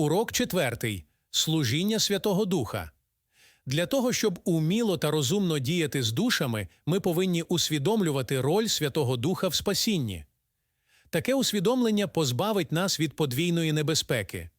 Урок четвертий. Служіння Святого Духа. Для того, щоб уміло та розумно діяти з душами, ми повинні усвідомлювати роль Святого Духа в спасінні. Таке усвідомлення позбавить нас від подвійної небезпеки,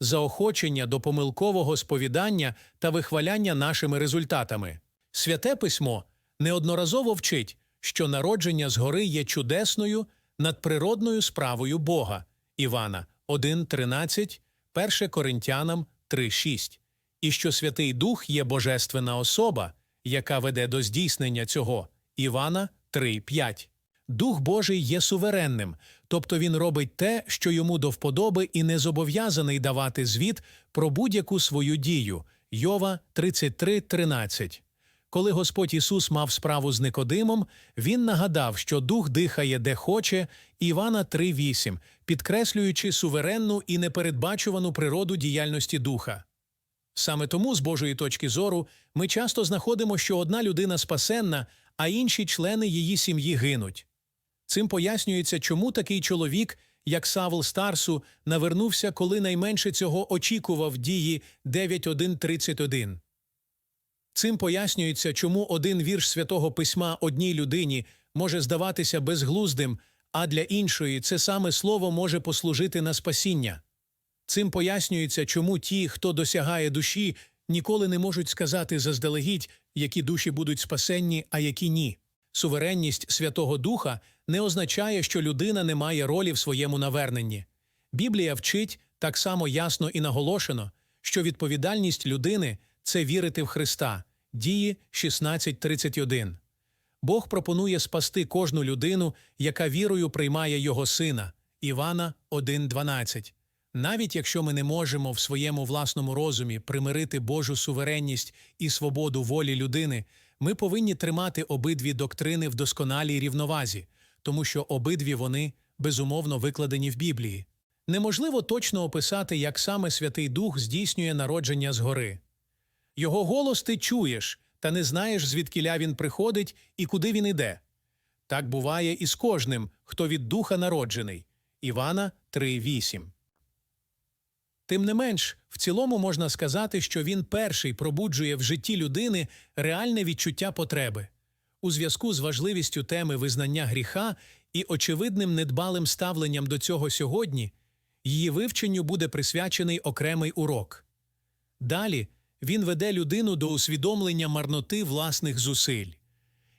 заохочення до помилкового сповідання та вихваляння нашими результатами. Святе письмо неодноразово вчить, що народження згори є чудесною надприродною справою Бога. Івана 1.13, 1 Коринтянам 3.6. І що Святий Дух є божественна особа, яка веде до здійснення цього. Івана 3.5. Дух Божий є суверенним, тобто він робить те, що йому до вподоби, і не зобов'язаний давати звіт про будь-яку свою дію. Йова 33.13. Коли Господь Ісус мав справу з Никодимом, він нагадав, що дух дихає де хоче, Івана 3.8, підкреслюючи суверенну і непередбачувану природу діяльності духа. Саме тому, з Божої точки зору, ми часто знаходимо, що одна людина спасенна, а інші члени її сім'ї гинуть. Цим пояснюється, чому такий чоловік, як Савл Старсу, навернувся, коли найменше цього очікував дії 9.1.31. Цим пояснюється, чому один вірш святого письма одній людині може здаватися безглуздим, а для іншої це саме слово може послужити на спасіння. Цим пояснюється, чому ті, хто досягає душі, ніколи не можуть сказати заздалегідь, які душі будуть спасенні, а які ні. Суверенність Святого Духа не означає, що людина не має ролі в своєму наверненні. Біблія вчить так само ясно і наголошено, що відповідальність людини це вірити в Христа. Дії 16.31. Бог пропонує спасти кожну людину, яка вірою приймає Його Сина. Івана 1.12. Навіть якщо ми не можемо в своєму власному розумі примирити Божу суверенність і свободу волі людини, ми повинні тримати обидві доктрини в досконалій рівновазі, тому що обидві вони безумовно викладені в Біблії. Неможливо точно описати, як саме Святий Дух здійснює народження згори. Його голос ти чуєш, та не знаєш, звідкіля він приходить і куди він іде. Так буває і з кожним, хто від духа народжений. Івана 3.8. Тим не менш, в цілому можна сказати, що він перший пробуджує в житті людини реальне відчуття потреби. У зв'язку з важливістю теми визнання гріха і очевидним недбалим ставленням до цього сьогодні, її вивченню буде присвячений окремий урок. Далі він веде людину до усвідомлення марноти власних зусиль.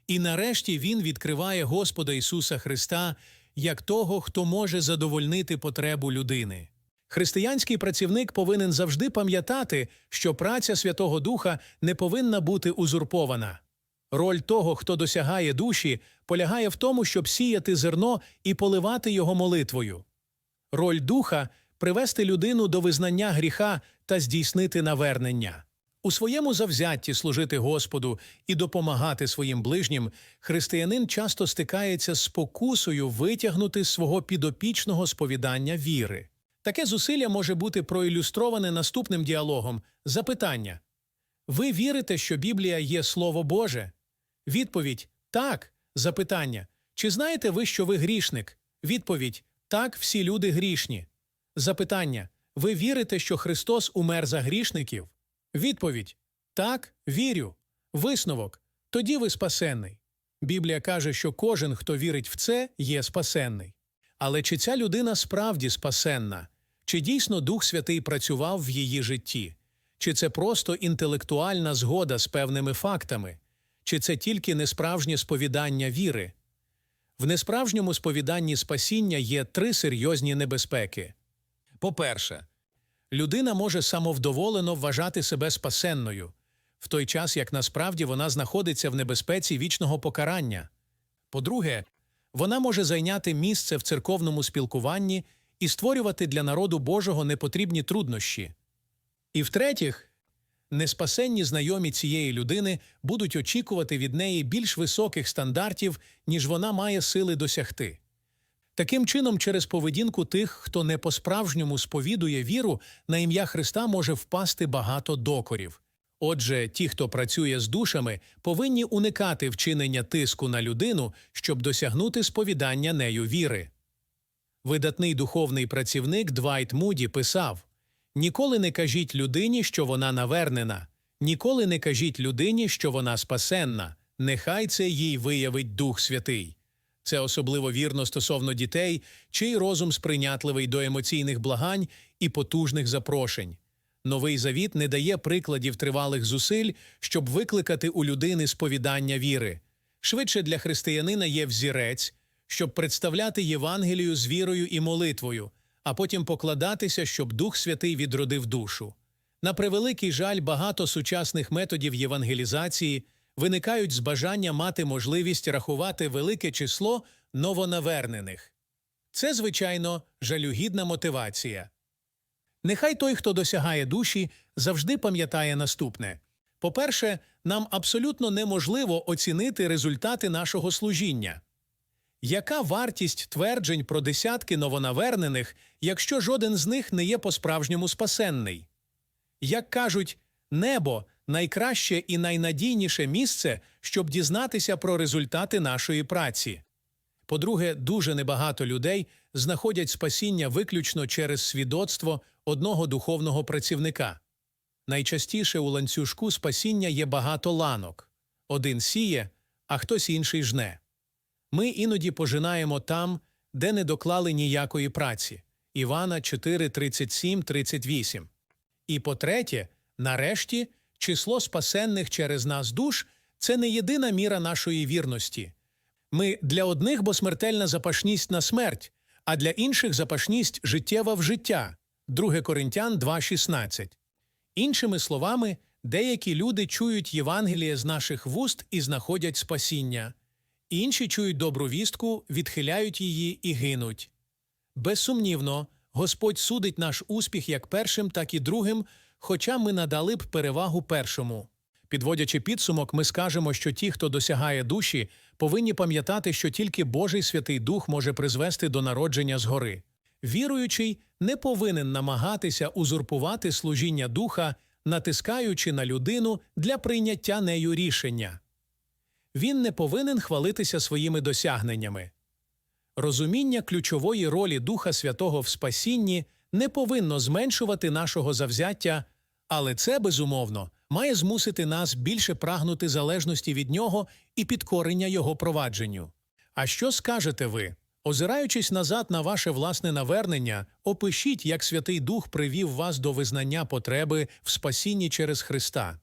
І нарешті він відкриває Господа Ісуса Христа як того, хто може задовольнити потребу людини. Християнський працівник повинен завжди пам'ятати, що праця Святого Духа не повинна бути узурпована. Роль того, хто досягає душі, полягає в тому, щоб сіяти зерно і поливати його молитвою. Роль духа привести людину до визнання гріха та здійснити навернення. У своєму завзятті служити Господу і допомагати своїм ближнім, християнин часто стикається з спокусою витягнути свого підопічного сповідання віри. Таке зусилля може бути проілюстроване наступним діалогом. Запитання. Ви вірите, що Біблія є Слово Боже? Відповідь Так. Запитання. Чи знаєте ви, що ви грішник? Відповідь Так, всі люди грішні. Запитання. Ви вірите, що Христос умер за грішників? Відповідь Так, вірю. Висновок. Тоді ви спасенний. Біблія каже, що кожен, хто вірить в це, є спасенний. Але чи ця людина справді спасенна? Чи дійсно Дух Святий працював в її житті? Чи це просто інтелектуальна згода з певними фактами? Чи це тільки несправжнє сповідання віри? В несправжньому сповіданні спасіння є три серйозні небезпеки. По-перше, людина може самовдоволено вважати себе спасенною, в той час як насправді вона знаходиться в небезпеці вічного покарання. По-друге, вона може зайняти місце в церковному спілкуванні і створювати для народу Божого непотрібні труднощі. І втретіх, неспасенні знайомі цієї людини будуть очікувати від неї більш високих стандартів, ніж вона має сили досягти. Таким чином, через поведінку тих, хто не по-справжньому сповідує віру, на ім'я Христа може впасти багато докорів. Отже, ті, хто працює з душами, повинні уникати вчинення тиску на людину, щоб досягнути сповідання нею віри. Видатний духовний працівник Двайт Муді писав Ніколи не кажіть людині, що вона навернена. Ніколи не кажіть людині, що вона спасенна. Нехай це їй виявить Дух Святий. Це особливо вірно стосовно дітей, чий розум сприйнятливий до емоційних благань і потужних запрошень. Новий завіт не дає прикладів тривалих зусиль, щоб викликати у людини сповідання віри. Швидше для християнина є взірець, щоб представляти Євангелію з вірою і молитвою, а потім покладатися, щоб Дух Святий відродив душу. На превеликий жаль, багато сучасних методів євангелізації виникають з бажання мати можливість рахувати велике число новонавернених. Це, звичайно, жалюгідна мотивація. Нехай той, хто досягає душі, завжди пам'ятає наступне. По-перше, нам абсолютно неможливо оцінити результати нашого служіння. Яка вартість тверджень про десятки новонавернених, якщо жоден з них не є по-справжньому спасенний? Як кажуть, небо найкраще і найнадійніше місце, щоб дізнатися про результати нашої праці. По-друге, дуже небагато людей знаходять спасіння виключно через свідоцтво одного духовного працівника. Найчастіше у ланцюжку спасіння є багато ланок. Один сіє, а хтось інший жне. Ми іноді пожинаємо там, де не доклали ніякої праці. Івана 4, 37, 38. І по-третє, нарешті, число спасенних через нас душ – це не єдина міра нашої вірності. Ми для одних бо смертельна запашність на смерть, а для інших запашність життєва в життя. 2 Коринтян 2.16. Іншими словами, деякі люди чують Євангеліє з наших вуст і знаходять спасіння. Інші чують добру вістку, відхиляють її і гинуть. Безсумнівно, Господь судить наш успіх як першим, так і другим, хоча ми надали б перевагу першому. Підводячи підсумок, ми скажемо, що ті, хто досягає душі, повинні пам'ятати, що тільки Божий Святий Дух може призвести до народження згори. Віруючий не повинен намагатися узурпувати служіння духа, натискаючи на людину для прийняття нею рішення. Він не повинен хвалитися своїми досягненнями. Розуміння ключової ролі Духа Святого в спасінні не повинно зменшувати нашого завзяття, але це, безумовно, має змусити нас більше прагнути залежності від нього і підкорення його провадженню. А що скажете ви? Озираючись назад на ваше власне навернення, опишіть, як Святий Дух привів вас до визнання потреби в спасінні через Христа.